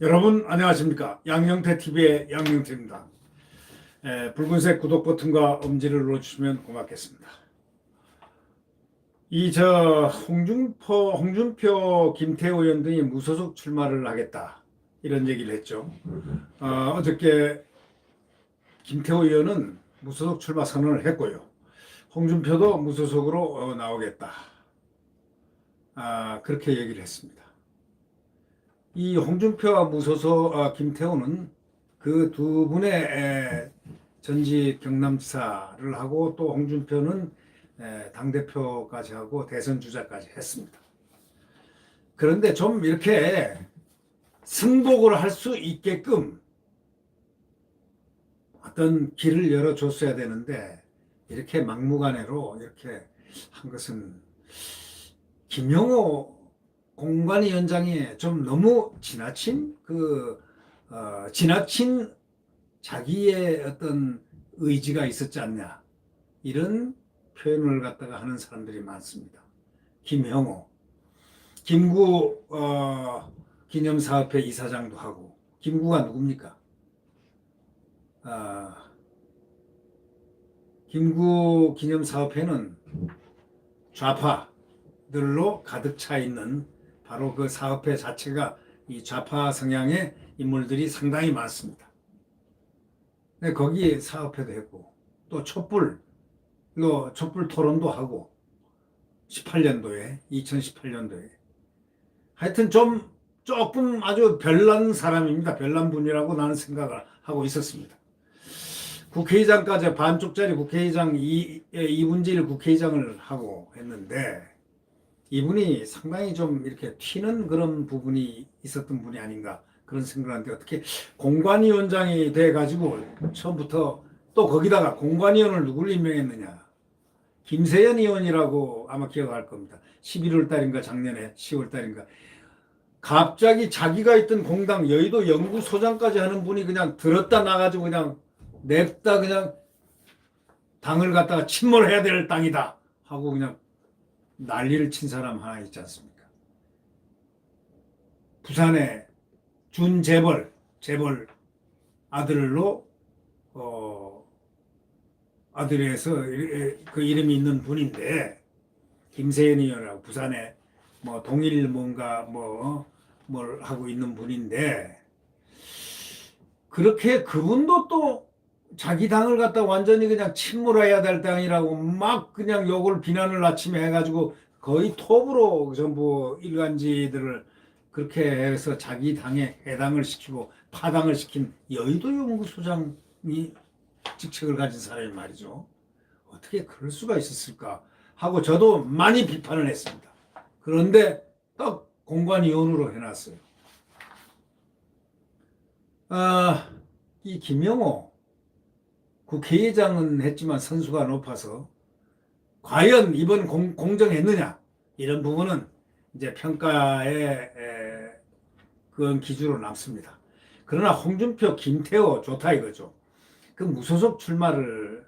여러분 안녕하십니까 양영태 TV의 양영태입니다. 에, 붉은색 구독 버튼과 엄지를 눌러주시면 고맙겠습니다. 이 저 홍준표 홍준표 김태호 의원 등이 무소속 출마를 하겠다 이런 얘기를 했죠. 어, 어저께 김태호 의원은 무소속 출마 선언을 했고요. 홍준표도 무소속으로 어, 나오겠다. 아, 그렇게 얘기를 했습니다. 이 홍준표와 무소속 아, 김태호는 그 두 분의 에, 전직 경남지사를 하고 또 홍준표는 당 대표까지 하고 대선 주자까지 했습니다. 그런데 좀 이렇게 승복을 할 수 있게끔 어떤 길을 열어줬어야 되는데 이렇게 막무가내로 이렇게 한 것은 김영호 공관위원장이 좀 너무 지나친 그 어, 지나친 자기의 어떤 의지가 있었지 않냐 이런 표현을 갖다가 하는 사람들이 많습니다. 김형호, 김구 어, 기념사업회 이사장도 하고 김구가 누굽니까? 아, 김구 기념사업회는 좌파들로 가득 차 있는 바로 그 사업회 자체가 이 좌파 성향의 인물들이 상당히 많습니다. 네, 거기 사업회도 했고 또 촛불 또 촛불 토론도 하고 18년도에 2018년도에 하여튼 좀 조금 아주 별난 사람입니다. 별난 분이라고 나는 생각을 하고 있었습니다. 국회의장까지 반쪽짜리 국회의장 이, 이분질 국회의장을 하고 했는데 이분이 상당히 좀 이렇게 튀는 그런 부분이 있었던 분이 아닌가 그런 생각을 하는데 어떻게 공관위원장이 돼가지고 처음부터 또 거기다가 공관위원을 누굴 임명했느냐. 김세연 의원이라고 아마 기억할 겁니다. 11월 달인가 작년에 10월 달인가. 갑자기 자기가 있던 공당 여의도 연구소장까지 하는 분이 그냥 들었다 나가지고 그냥 냅다 그냥 당을 갖다가 침몰해야 될 땅이다 하고 그냥 난리를 친 사람 하나 있지 않습니까? 부산에 준재벌 재벌 아들로 어 아들에서 그 이름이 있는 분인데 김세연 의원이라고 부산에 뭐 동일 뭔가 뭐 뭘 하고 있는 분인데 그렇게 그분도 또 자기 당을 갖다 완전히 그냥 침몰해야 될 땅이라고 막 그냥 욕을 비난을 아침에 해가지고 거의 톱으로 전부 일간지들을 그렇게 해서 자기 당에 해당을 시키고 파당을 시킨 여의도 연구소장이 직책을 가진 사람이 말이죠. 어떻게 그럴 수가 있었을까 하고 저도 많이 비판을 했습니다. 그런데 딱 공관위원으로 해놨어요. 아, 이 김영호 국회의장은 했지만 선수가 높아서 과연 이번 공, 공정했느냐 이런 부분은 이제 평가의 에, 그건 기준으로 남습니다. 그러나 홍준표, 김태호 좋다 이거죠. 그 무소속 출마를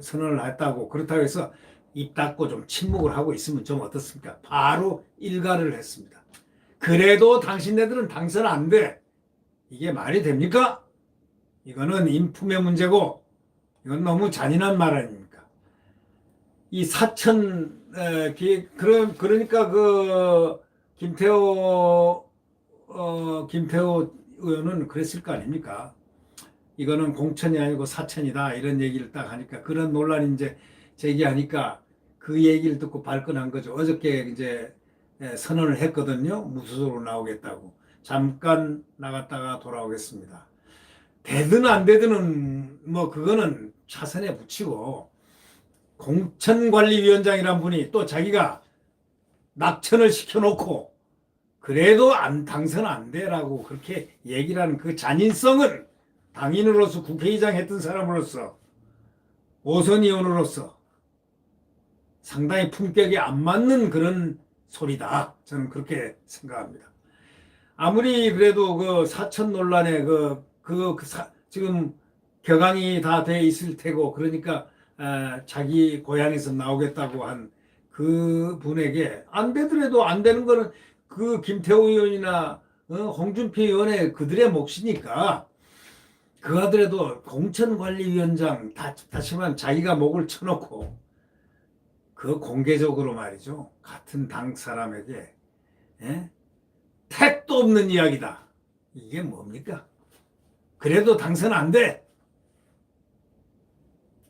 선언을 했다고 그렇다고 해서 입 닫고 좀 침묵을 하고 있으면 좀 어떻습니까? 바로 일가를 했습니다. 그래도 당신네들은 당선 안 돼. 이게 말이 됩니까? 이거는 인품의 문제고 이건 너무 잔인한 말 아닙니까? 이 사천 에, 기, 그런 그러니까 그 김태호 어, 김태호 의원은 그랬을 거 아닙니까? 이거는 공천이 아니고 사천이다 이런 얘기를 딱 하니까 그런 논란이 이제 제기하니까 그 얘기를 듣고 발끈한 거죠. 어저께 이제 예, 선언을 했거든요. 무소속으로 나오겠다고. 잠깐 나갔다가 돌아오겠습니다. 되든 안 되든은 뭐 그거는 차선에 붙이고 공천관리위원장이란 분이 또 자기가 낙천을 시켜놓고 그래도 안 당선 안 돼라고 그렇게 얘기를 하는 그 잔인성은 당인으로서 국회의장 했던 사람으로서 오선 의원으로서 상당히 품격이 안 맞는 그런 소리다. 저는 그렇게 생각합니다. 아무리 그래도 그 사천 논란에 그, 그, 그 사, 지금 격앙이 다 돼 있을 테고 그러니까 에, 자기 고향에서 나오겠다고 한 그 분에게 안 되더라도 안 되는 거는 그 김태호 의원이나 어, 홍준표 의원의 그들의 몫이니까 그 하더라도 공천관리위원장 다, 다시 말하면 자기가 목을 쳐놓고 그 공개적으로 말이죠 같은 당 사람에게 예? 택도 없는 이야기다 이게 뭡니까 그래도 당선 안 돼.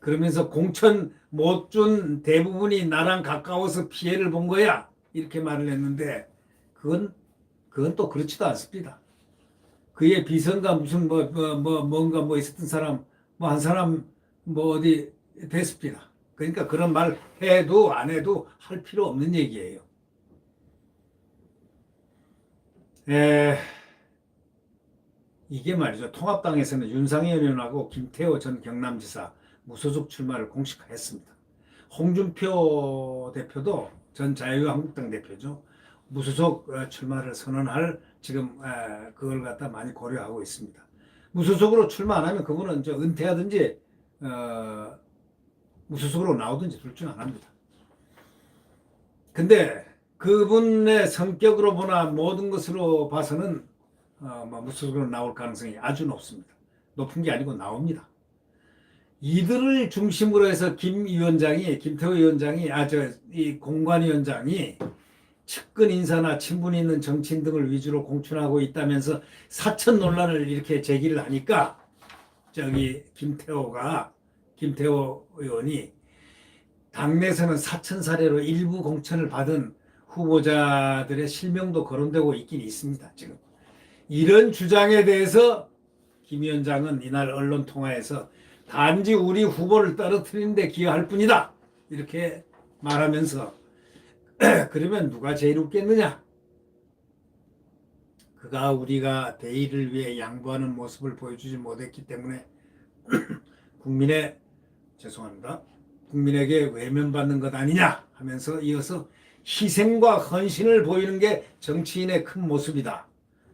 그러면서 공천 못 준 대부분이 나랑 가까워서 피해를 본 거야. 이렇게 말을 했는데 그건 그건 또 그렇지도 않습니다. 그의 비선가 무슨 뭐 뭐 뭐 뭔가 뭐 있었던 사람 뭐 한 사람 뭐 어디 됐습니다. 그러니까 그런 말 해도 안 해도 할 필요 없는 얘기예요. 에, 이게 말이죠. 통합당에서는 윤상현 의원하고 김태호 전 경남지사 무소속 출마를 공식화했습니다. 홍준표 대표도 전 자유한국당 대표죠. 무소속 어, 출마를 선언할 지금 에, 그걸 갖다 많이 고려하고 있습니다. 무소속으로 출마 안 하면 그분은 저 은퇴하든지 어, 무소속으로 나오든지 둘중 하나입니다. 근데 그분의 성격으로 보나 모든 것으로 봐서는 어, 뭐 무소속으로 나올 가능성이 아주 높습니다. 높은 게 아니고 나옵니다. 이들을 중심으로 해서 김 위원장이 김태호 위원장이 아저이 공관 위원장이 측근 인사나 친분 있는 정치인 등을 위주로 공천하고 있다면서 사천 논란을 이렇게 제기를 하니까 저기 김태호가 김태호 의원이 당내에서는 사천 사례로 일부 공천을 받은 후보자들의 실명도 거론되고 있긴 있습니다. 지금 이런 주장에 대해서 김 위원장은 이날 언론 통화에서 단지 우리 후보를 떨어뜨리는데 기여할 뿐이다. 이렇게 말하면서 그러면 누가 제일 웃겠느냐? 그가 우리가 대의를 위해 양보하는 모습을 보여주지 못했기 때문에 국민의 죄송합니다. 국민에게 외면받는 것 아니냐 하면서 이어서 희생과 헌신을 보이는 게 정치인의 큰 모습이다.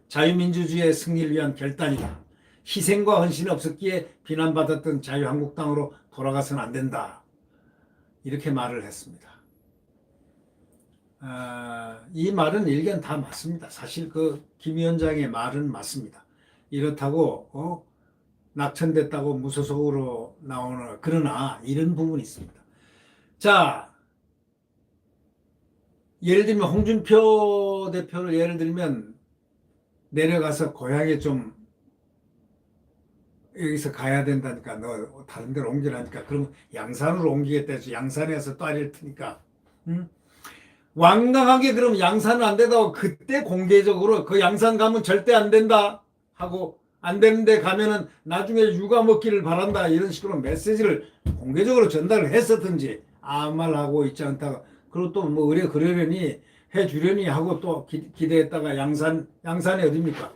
자유민주주의의 승리를 위한 결단이다. 희생과 헌신이 없었기에 비난받았던 자유한국당으로 돌아가서는 안 된다. 이렇게 말을 했습니다. 아, 이 말은 일견 다 맞습니다. 사실 그 김 위원장의 말은 맞습니다. 이렇다고 어? 낙천됐다고 무소속으로 나오는 그러나 이런 부분이 있습니다. 자, 예를 들면 홍준표 대표를 예를 들면 내려가서 고향에 좀 여기서 가야 된다니까 너 다른 데로 옮기라니까 그럼 양산으로 옮기겠다 해서 양산에서 또아리를 트니까 응? 완강하게 그럼 양산은 안 된다고 그때 공개적으로 그 양산 가면 절대 안 된다 하고 안 되는데 가면은 나중에 육아 먹기를 바란다 이런 식으로 메시지를 공개적으로 전달을 했었든지 아무 말 하고 있지 않다가 그리고 또 뭐 의뢰 그러려니 해 주려니 하고 또 기, 기대했다가 양산 양산이 어딥니까?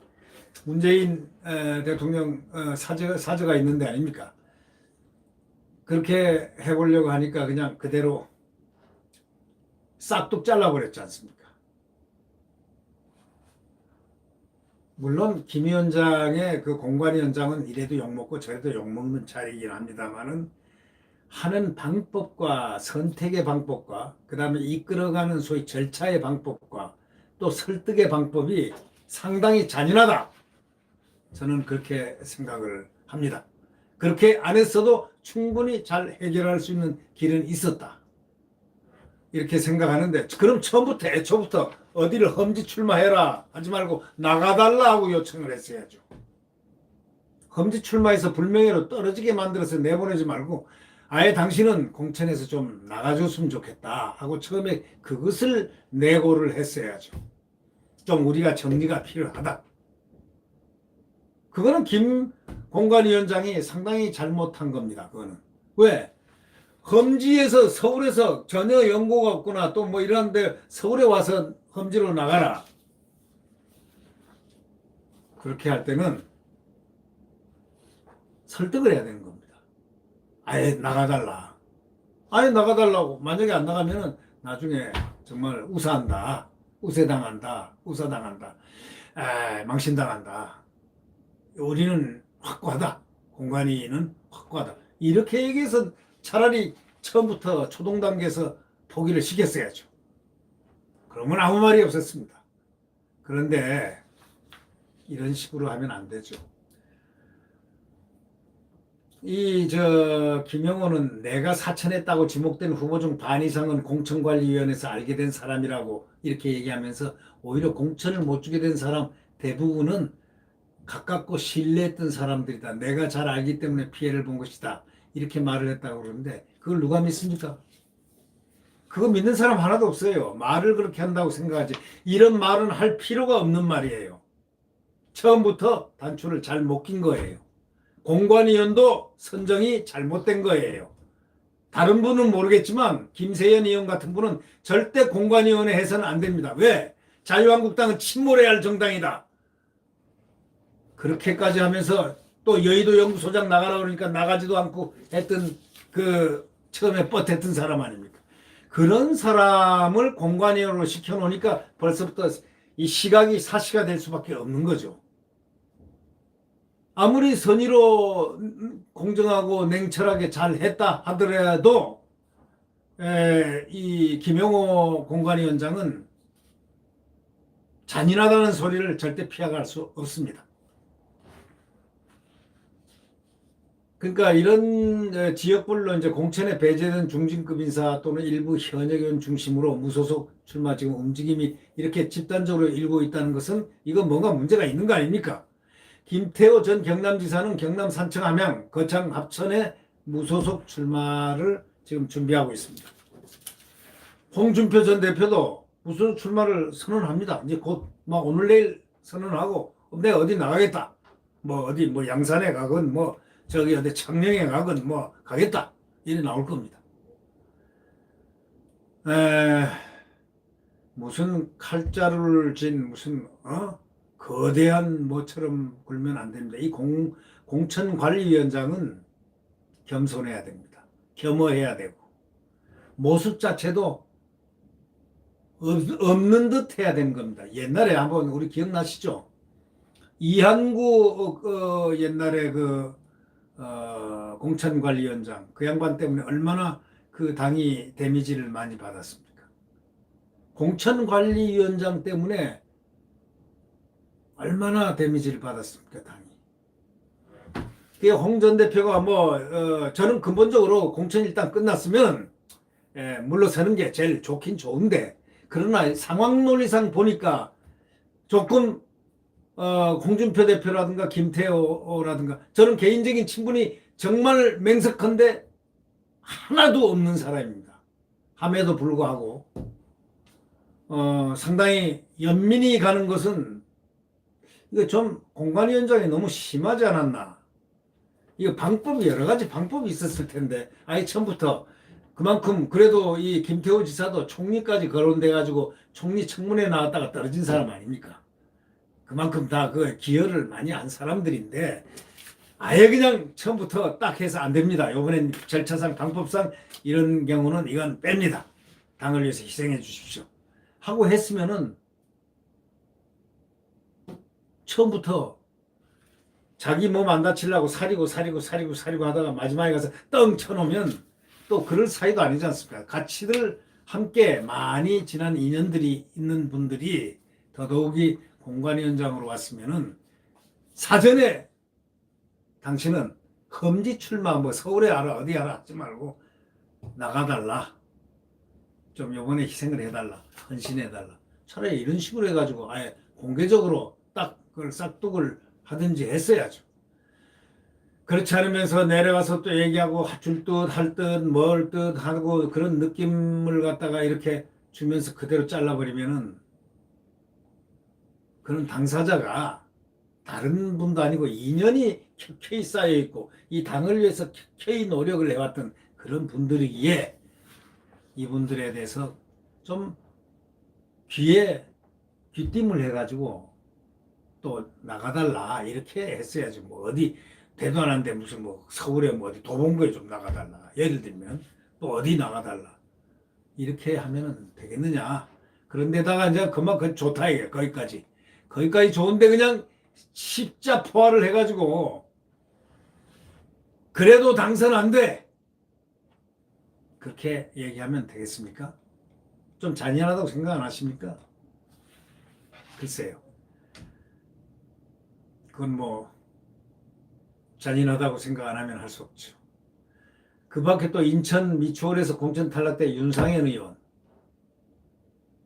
문재인 에, 대통령 어, 사저 사저가 있는데 아닙니까? 그렇게 해보려고 하니까 그냥 그대로 싹둑 잘라버렸지 않습니까? 물론 김 위원장의 그 공관위원장은 이래도 욕먹고 저래도 욕먹는 차이긴 합니다만은 하는 방법과 선택의 방법과 그 다음에 이끌어가는 소위 절차의 방법과 또 설득의 방법이 상당히 잔인하다. 저는 그렇게 생각을 합니다. 그렇게 안 했어도 충분히 잘 해결할 수 있는 길은 있었다. 이렇게 생각하는데 그럼 처음부터 애초부터 어디를 험지 출마해라 하지 말고 나가달라 하고 요청을 했어야죠. 험지 출마해서 불명예로 떨어지게 만들어서 내보내지 말고 아예 당신은 공천에서 좀 나가줬으면 좋겠다 하고 처음에 그것을 내고를 했어야죠. 좀 우리가 정리가 필요하다. 그거는 김 공관위원장이 상당히 잘못한 겁니다. 그거는 왜? 험지에서 서울에서 전혀 연고가 없거나 또 뭐 이런데 서울에 와서 험지로 나가라. 그렇게 할 때는 설득을 해야 되는 겁니다. 아예 나가달라. 아예 나가달라고. 만약에 안 나가면은 나중에 정말 우사한다. 우세당한다. 우사당한다. 에, 망신당한다. 우리는 확고하다. 공간이는 확고하다. 이렇게 얘기해서 차라리 처음부터 초동 단계에서 포기를 시켰어야죠. 그러면 아무 말이 없었습니다. 그런데 이런 식으로 하면 안 되죠. 이 저 김영호는 내가 사천했다고 지목된 후보 중 반 이상은 공천관리위원회에서 알게 된 사람이라고 이렇게 얘기하면서 오히려 공천을 못 주게 된 사람 대부분은 가깝고 신뢰했던 사람들이다. 내가 잘 알기 때문에 피해를 본 것이다. 이렇게 말을 했다고 그러는데 그걸 누가 믿습니까? 그거 믿는 사람 하나도 없어요. 말을 그렇게 한다고 생각하지. 이런 말은 할 필요가 없는 말이에요. 처음부터 단추를 잘 못 낀 거예요. 공관위원도 선정이 잘못된 거예요. 다른 분은 모르겠지만 김세연 의원 같은 분은 절대 공관위원회 해서는 안 됩니다. 왜? 자유한국당은 침몰해야 할 정당이다. 그렇게까지 하면서 또 여의도 연구소장 나가라 그러니까 나가지도 않고 했던 그 처음에 뻗했던 사람 아닙니까? 그런 사람을 공관위원으로 시켜놓으니까 벌써부터 이 시각이 사시가 될 수밖에 없는 거죠. 아무리 선의로 공정하고 냉철하게 잘 했다 하더라도 에, 이 김영호 공관위원장은 잔인하다는 소리를 절대 피해갈 수 없습니다. 그러니까 이런 에, 지역별로 이제 공천에 배제된 중진급 인사 또는 일부 현역 의원 중심으로 무소속 출마 지금 움직임이 이렇게 집단적으로 일고 있다는 것은 이건 뭔가 문제가 있는 거 아닙니까? 김태호 전 경남지사는 경남 산청 함양 거창 합천에 무소속 출마를 지금 준비하고 있습니다. 홍준표 전 대표도 무소속 출마를 선언합니다. 이제 곧 막 오늘 내일 선언하고 내가 어디 나가겠다. 뭐 어디 뭐 양산에 가건 뭐 저기 어디 창녕에 가건 뭐 가겠다. 이래 나올 겁니다. 에, 무슨 칼자루를 진 무슨 어? 거대한 뭐처럼 굴면 안 됩니다. 이 공, 공천관리위원장은 겸손해야 됩니다. 겸허해야 되고 모습 자체도 없, 없는 듯 해야 되는 겁니다. 옛날에 한번 우리 기억나시죠? 이한구 어, 어, 옛날에 그 어, 공천관리위원장 그 양반 때문에 얼마나 그 당이 데미지를 많이 받았습니까? 공천관리위원장 때문에 얼마나 데미지를 받았습니까, 당이. 홍전 대표가 뭐, 어, 저는 근본적으로 공천 일단 끝났으면, 예, 물러서는 게 제일 좋긴 좋은데, 그러나 상황 논리상 보니까 조금, 어, 홍준표 대표라든가 김태호라든가, 저는 개인적인 친분이 정말 맹석한데, 하나도 없는 사람입니다. 함에도 불구하고, 어, 상당히 연민이 가는 것은 이거 좀 공관위원장이 너무 심하지 않았나? 이거 방법이 여러 가지 방법이 있었을 텐데, 아예 처음부터 그만큼 그래도 이 김태호 지사도 총리까지 거론돼 가지고 총리 청문회 나왔다가 떨어진 사람 아닙니까? 그만큼 다 그 기여를 많이 한 사람들인데 아예 그냥 처음부터 딱 해서 안 됩니다. 요번엔 절차상 방법상 이런 경우는 이건 뺍니다. 당을 위해서 희생해 주십시오. 하고 했으면은 처음부터 자기 몸 안 다치려고 사리고 사리고 사리고 사리고 하다가 마지막에 가서 떵 쳐놓으면 또 그럴 사이도 아니지 않습니까? 가치를 함께 많이 지난 인연들이 있는 분들이 더더욱이 공관위원장으로 왔으면은 사전에 당신은 험지 출마 뭐 서울에 알아 어디 알아 하지 말고 나가달라 좀 요번에 희생을 해달라 헌신해달라 차라리 이런 식으로 해가지고 아예 공개적으로 딱 그걸 싹둑을 하든지 했어야죠. 그렇지 않으면서 내려가서 또 얘기하고 줄듯할듯뭘듯 하고 그런 느낌을 갖다가 이렇게 주면서 그대로 잘라버리면은 그런 당사자가 다른 분도 아니고 인연이 켜켜이 쌓여 있고 이 당을 위해서 켜켜이 노력을 해왔던 그런 분들이기에 이분들에 대해서 좀 귀에 귀띔을 해가지고 또 나가달라 이렇게 했어야지 뭐 어디 않는데 무슨 뭐 서울에 뭐 어디 도봉구에 좀 나가달라. 예를 들면 또 어디 나가달라. 이렇게 하면은 되겠느냐. 그런데다가 이제 그만 그 좋다 이게 거기까지 거기까지 좋은데 그냥 십자 포화를 해가지고 그래도 당선 안 돼 그렇게 얘기하면 되겠습니까? 좀 잔인하다고 생각 안 하십니까? 글쎄요. 그건 뭐 잔인하다고 생각 안 하면 할 수 없죠. 그 밖에 또 인천 미추홀에서 공천 탈락 때 윤상현 의원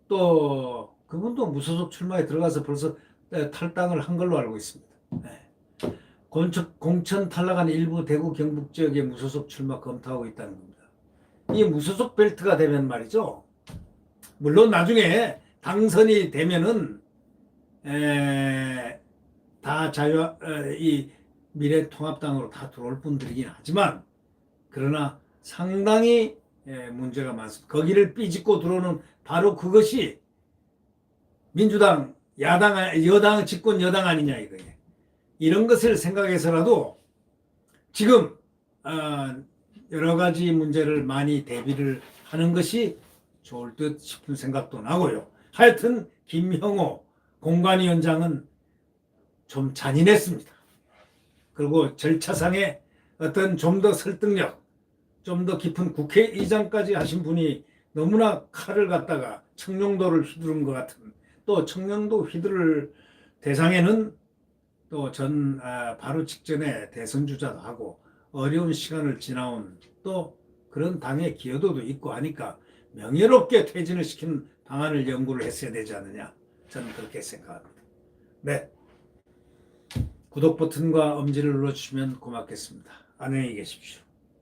또 그분도 무소속 출마에 들어가서 벌써 탈당을 한 걸로 알고 있습니다. 네. 공천, 탈락한 일부 대구 경북 지역에 무소속 출마 검토하고 있다는 겁니다. 이 무소속 벨트가 되면 말이죠. 물론 나중에 당선이 되면은 에, 다 자유 에, 이 미래통합당으로 다 들어올 분들이긴 하지만 그러나 상당히 에, 문제가 많습니다. 거기를 삐짓고 들어오는 바로 그것이 민주당 야당 아- 여당 집권 여당 아니냐 이거예요. 이런 것을 생각해서라도 지금 어, 여러 가지 문제를 많이 대비를 하는 것이 좋을 듯 싶은 생각도 나고요. 하여튼 김형호 공관위원장은 좀 잔인했습니다. 그리고 절차상에 어떤 좀 더 설득력, 좀 더 깊은 국회의장까지 하신 분이 너무나 칼을 갖다가 청룡도를 휘두른 것 같은 또 청룡도 휘두를 대상에는 또전 아, 바로 직전에 대선 주자도 하고 어려운 시간을 지나온 또 그런 당의 기여도도 있고 하니까 명예롭게 퇴진을 시키는 방안을 연구를 했어야 되지 않느냐 저는 그렇게 생각합니다. 네. 구독 버튼과 엄지를 눌러주시면 고맙겠습니다. 안녕히 계십시오.